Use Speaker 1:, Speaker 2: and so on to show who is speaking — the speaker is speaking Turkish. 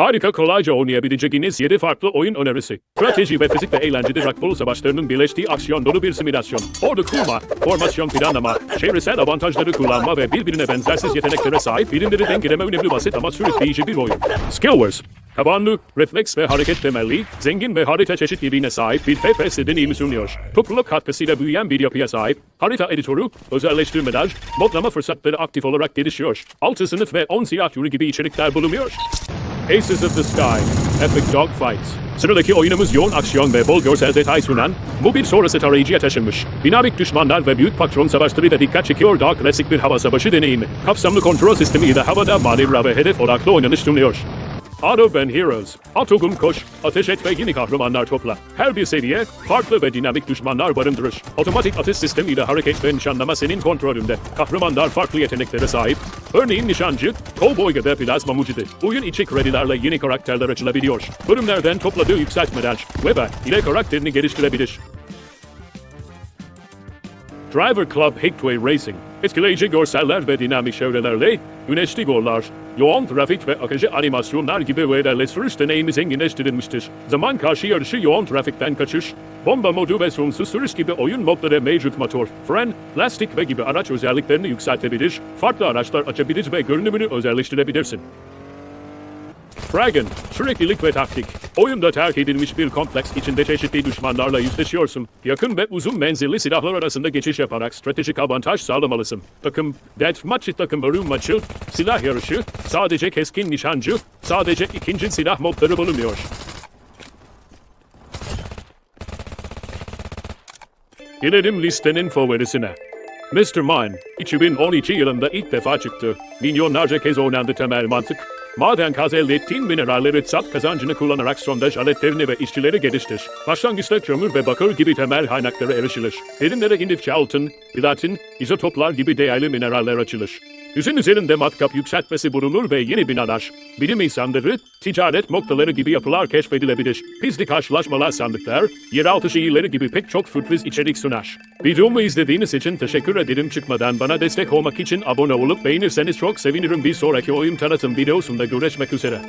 Speaker 1: Harika kolayca oynayabileceğiniz 7 farklı oyun önerisi. Strateji ve fizik ve eğlenceli rakbol savaşlarının birleştiği aksiyon dolu bir simülasyon. Ordu kurma, formasyon planlama, çevresel avantajları kullanma ve birbirine benzersiz yeteneklere sahip birimleri dengeleme önemli basit ama sürükleyici bir oyun. Skillwares. Tabanlı, refleks ve hareket temelli, zengin ve harita çeşitliliğine sahip bir FPS deneyimi sunuyor. Topluluk katkısıyla büyüyen bir yapıya sahip, harita editörü, özelleştirmeler, modlama fırsatları aktif olarak gelişiyor. Altı sınıf ve 10 silah türü gibi içerikler bulunuyor. Aces of the Sky, Epic Dogfights. Sıradaki oyunumuz yoğun aksiyon ve bol görsel detay sunan, bu bir sonrası tarayıcıya taşınmış. Dinamik düşmanlar ve büyük patron savaşları da dikkat çekiyor daha klasik bir hava savaşı deneyimi. Kapsamlı kontrol sistemi ile havada manevra ve hedef odaklı oynanış sunuyor. Auto Ben Heroes. Autogum koş, ateş et ve yeni kahramanlar topla. Her bir seviye farklı ve dinamik düşmanlar barındırır. Otomatik atış sistemiyle hareket ve nişanlama senin kontrolünde. Kahramanlar farklı yeteneklere sahip. Örneğin nişancı, Cowboy ya da plazma mucidi. Oyun içi kredilerle yeni karakterler açılabiliyor. Bölümlerden topladığı yükseltmeler ve ile karakterini geliştirebilir. Driver Club Hickway Racing. Etkileyici görseller ve dinamik çevrelerle güneşli gollar, yoğun trafik ve akıcı animasyonlar gibi ve sürüş deneyimi zenginleştirilmiştir. Zaman karşı yarışı yoğun trafikten kaçış, bomba modu ve sonsuz sürüş gibi oyun modları mevcut motor, fren, lastik ve gibi araç özelliklerini yükseltebilir, farklı araçlar açabilir ve görünümünü özelleştirebilirsin. Dragon, süreklilik ve taktik. Oyunda terk edilmiş bir kompleks içinde çeşitli düşmanlarla yüzleşiyorsun. Yakın ve uzun menzilli silahlar arasında geçiş yaparak stratejik avantaj sağlamalısın. Takım, deathmatch takımları maçı, silah yarışı, sadece keskin nişancı, sadece ikinci silah modları bulunuyor. Gelelim listenin favorisine. Mr. Mine, 2012 yılında ilk defa çıktı. Milyonlarca kez oynandı temel mantık. Maden kaz elde ettiğin mineralleri sat kazancını kullanarak sondaj aletlerini ve işçileri geliştir. Başlangıçta kömür ve bakır gibi temel kaynaklara erişilir. Derinlere indikçe altın, platin, izotoplar gibi değerli mineraller açılır. Yüzün üzerinde matkap yükseltmesi bulunur ve yeni binalar, bilim insanları, ticaret noktaları gibi yapılar keşfedilebilir. Gizli karşılaşmalar sandıklar, yeraltı şehirleri gibi pek çok sürpriz içerik sunar. Videomu izlediğiniz için teşekkür ederim çıkmadan bana destek olmak için abone olup beğenirseniz çok sevinirim bir sonraki oyun tanıtım videosunda görüşmek üzere.